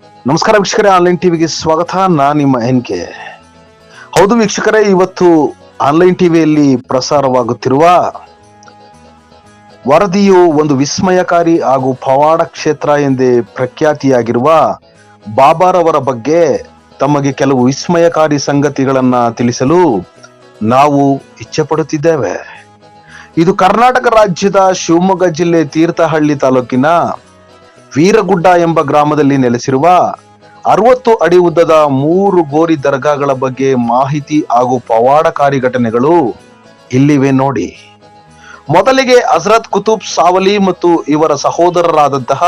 ನಮಸ್ಕಾರ ವೀಕ್ಷಕರೇ ಆನ್ಲೈನ್ ಟಿವಿಗೆ ಸ್ವಾಗತ. ನಾನು ನಿಮ್ಮ ಎನ್ ಕೆ ಹೌದು ವೀಕ್ಷಕರೇ, ಇವತ್ತು ಆನ್ಲೈನ್ ಟಿವಿಯಲ್ಲಿ ಪ್ರಸಾರವಾಗುತ್ತಿರುವ ವರದಿಯು ಒಂದು ವಿಸ್ಮಯಕಾರಿ ಹಾಗೂ ಪವಾಡ ಕ್ಷೇತ್ರ ಎಂದೇ ಪ್ರಖ್ಯಾತಿಯಾಗಿರುವ ಬಾಬಾರವರ ಬಗ್ಗೆ ತಮಗೆ ಕೆಲವು ವಿಸ್ಮಯಕಾರಿ ಸಂಗತಿಗಳನ್ನ ತಿಳಿಸಲು ನಾವು ಇಚ್ಛೆ ಪಡುತ್ತಿದ್ದೇವೆ ಇದು ಕರ್ನಾಟಕ ರಾಜ್ಯದ ಶಿವಮೊಗ್ಗ ಜಿಲ್ಲೆ ತೀರ್ಥಹಳ್ಳಿ ತಾಲೂಕಿನ ವೀರಗುಡ್ಡ ಎಂಬ ಗ್ರಾಮದಲ್ಲಿ ನೆಲೆಸಿರುವ ಅರವತ್ತು ಅಡಿ ಉದ್ದದ ಮೂರು ಗೋರಿ ದರ್ಗಾಗಳ ಬಗ್ಗೆ ಮಾಹಿತಿ ಹಾಗೂ ಪವಾಡಕಾರಿ ಘಟನೆಗಳು ಇಲ್ಲಿವೆ ನೋಡಿ. ಮೊದಲಿಗೆ ಹಜರತ್ ಕುತುಬ್ ಸಾವಲಿ ಮತ್ತು ಇವರ ಸಹೋದರರಾದಂತಹ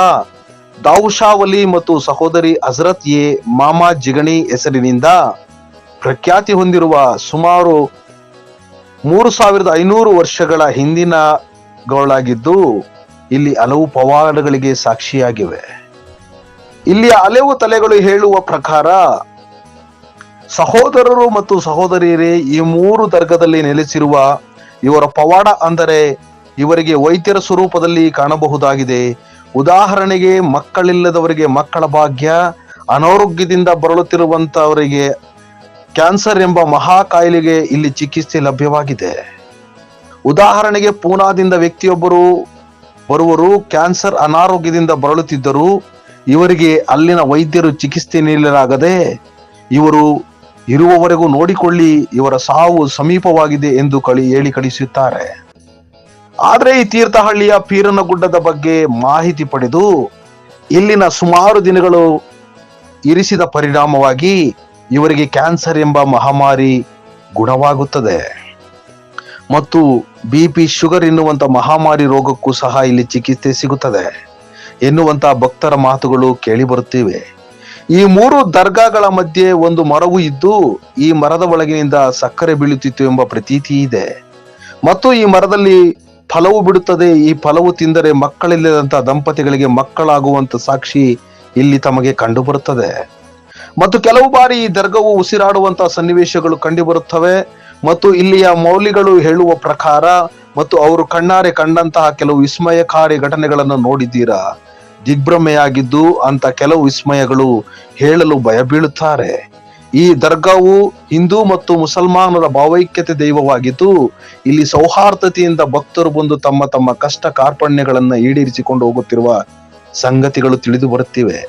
ದಾವುಶಾವಲಿ ಮತ್ತು ಸಹೋದರಿ ಹಜರತ್ ಎ ಮಾಮಾ ಜಿಗಣಿ ಹೆಸರಿನಿಂದ ಪ್ರಖ್ಯಾತಿ ಹೊಂದಿರುವ ಸುಮಾರು ಮೂರು ಸಾವಿರದ ಐನೂರು ವರ್ಷಗಳ ಹಿಂದಿನಗಳಾಗಿದ್ದು ಇಲ್ಲಿ ಹಲವು ಪವಾಡಗಳಿಗೆ ಸಾಕ್ಷಿಯಾಗಿವೆ. ಇಲ್ಲಿಯ ಹಲವು ತಲೆಗಳು ಹೇಳುವ ಪ್ರಕಾರ, ಸಹೋದರರು ಮತ್ತು ಸಹೋದರಿಯರೇ, ಈ ಮೂರು ದರ್ಗದಲ್ಲಿ ನೆಲೆಸಿರುವ ಇವರ ಪವಾಡ ಅಂದರೆ ಇವರಿಗೆ ವೈದ್ಯರ ಸ್ವರೂಪದಲ್ಲಿ ಕಾಣಬಹುದಾಗಿದೆ. ಉದಾಹರಣೆಗೆ, ಮಕ್ಕಳಿಲ್ಲದವರಿಗೆ ಮಕ್ಕಳ ಭಾಗ್ಯ, ಅನಾರೋಗ್ಯದಿಂದ ಬರಳುತ್ತಿರುವಂತವರಿಗೆ ಕ್ಯಾನ್ಸರ್ ಎಂಬ ಮಹಾ ಕಾಯಿಲೆಗೆ ಇಲ್ಲಿ ಚಿಕಿತ್ಸೆ ಲಭ್ಯವಾಗಿದೆ. ಉದಾಹರಣೆಗೆ, ಪೂನಾದಿಂದ ವ್ಯಕ್ತಿಯೊಬ್ಬರು ಬರುವರು ಕ್ಯಾನ್ಸರ್ ಅನಾರೋಗ್ಯದಿಂದ ಬರಳುತ್ತಿದ್ದರು ಇವರಿಗೆ ಅಲ್ಲಿನ ವೈದ್ಯರು ಚಿಕಿತ್ಸೆ ನೀಡಲಾಗದೆ ಇವರು ಇರುವವರೆಗೂ ನೋಡಿಕೊಳ್ಳಿ, ಇವರ ಸಾವು ಸಮೀಪವಾಗಿದೆ ಎಂದು ಕಳಿ ಹೇಳಿ ಕಳಿಸುತ್ತಾರೆ. ಆದರೆ ಈ ತೀರ್ಥಹಳ್ಳಿಯ ಪೀರನಗುಡ್ಡದ ಬಗ್ಗೆ ಮಾಹಿತಿ ಪಡೆದು ಇಲ್ಲಿನ ಸುಮಾರು ದಿನಗಳು ಇರಿಸಿದ ಪರಿಣಾಮವಾಗಿ ಇವರಿಗೆ ಕ್ಯಾನ್ಸರ್ ಎಂಬ ಮಹಾಮಾರಿ ಗುಣವಾಗುತ್ತದೆ. ಮತ್ತು ಬಿ ಪಿ ಶುಗರ್ ಎನ್ನುವಂಥ ಮಹಾಮಾರಿ ರೋಗಕ್ಕೂ ಸಹ ಇಲ್ಲಿ ಚಿಕಿತ್ಸೆ ಸಿಗುತ್ತದೆ. ಎನ್ನುವಂಥ ಭಕ್ತರ ಮಾತುಗಳು ಕೇಳಿ ಬರುತ್ತಿವೆ. ಈ ಮೂರು ದರ್ಗಾಗಳ ಮಧ್ಯೆ ಒಂದು ಮರವು ಇದ್ದು, ಈ ಮರದ ಒಳಗಿನಿಂದ ಸಕ್ಕರೆ ಬೀಳುತ್ತಿತ್ತು ಎಂಬ ಪ್ರತೀತಿ ಇದೆ. ಮತ್ತು ಈ ಮರದಲ್ಲಿ ಫಲವು ಬಿಡುತ್ತದೆ. ಈ ಫಲವು ತಿಂದರೆ ಮಕ್ಕಳಿಲ್ಲದಂಥ ದಂಪತಿಗಳಿಗೆ ಮಕ್ಕಳಾಗುವಂಥ ಸಾಕ್ಷಿ ಇಲ್ಲಿ ತಮಗೆ ಕಂಡುಬರುತ್ತದೆ ಮತ್ತು ಕೆಲವು ಬಾರಿ ಈ ದರ್ಗವು ಉಸಿರಾಡುವಂತಹ ಸನ್ನಿವೇಶಗಳು ಕಂಡುಬರುತ್ತವೆ ಮತ್ತು ಇಲ್ಲಿಯ ಮೌಲಿಗಳು ಹೇಳುವ ಪ್ರಕಾರ ಮತ್ತು ಅವರು ಕಣ್ಣಾರೆ ಕಂಡಂತಹ ಕೆಲವು ವಿಸ್ಮಯಕಾರಿ ಘಟನೆಗಳನ್ನು ನೋಡಿದ್ದೀರಾ? ದಿಗ್ಭ್ರಮೆಯಾಗಿದ್ದು ಅಂತ ಕೆಲವು ವಿಸ್ಮಯಗಳು ಹೇಳಲು ಭಯ ಬೀಳುತ್ತಾರೆ ಈ ದರ್ಗಾವು ಹಿಂದೂ ಮತ್ತು ಮುಸಲ್ಮಾನರ ಭಾವೈಕ್ಯತೆ ದೈವವಾಗಿದ್ದು, ಇಲ್ಲಿ ಸೌಹಾರ್ದತೆಯಿಂದ ಭಕ್ತರು ಬಂದು ತಮ್ಮ ತಮ್ಮ ಕಷ್ಟ ಕಾರ್ಪಣ್ಯಗಳನ್ನು ಈಡೇರಿಸಿಕೊಂಡು ಹೋಗುತ್ತಿರುವ ಸಂಗತಿಗಳು ತಿಳಿದು ಬರುತ್ತಿವೆ.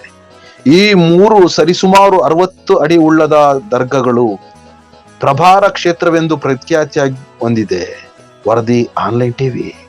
ಈ ಮೂರು ಸರಿಸುಮಾರು ಅರವತ್ತು ಅಡಿ ಉಳ್ಳದ ದರ್ಗಗಳು ಪ್ರಭಾರ ಕ್ಷೇತ್ರವೆಂದು ಪ್ರಖ್ಯಾತಿಯಾಗಿ ಹೊಂದಿದೆ. ವರದಿ ಆನ್ಲೈನ್ ಟಿವಿ.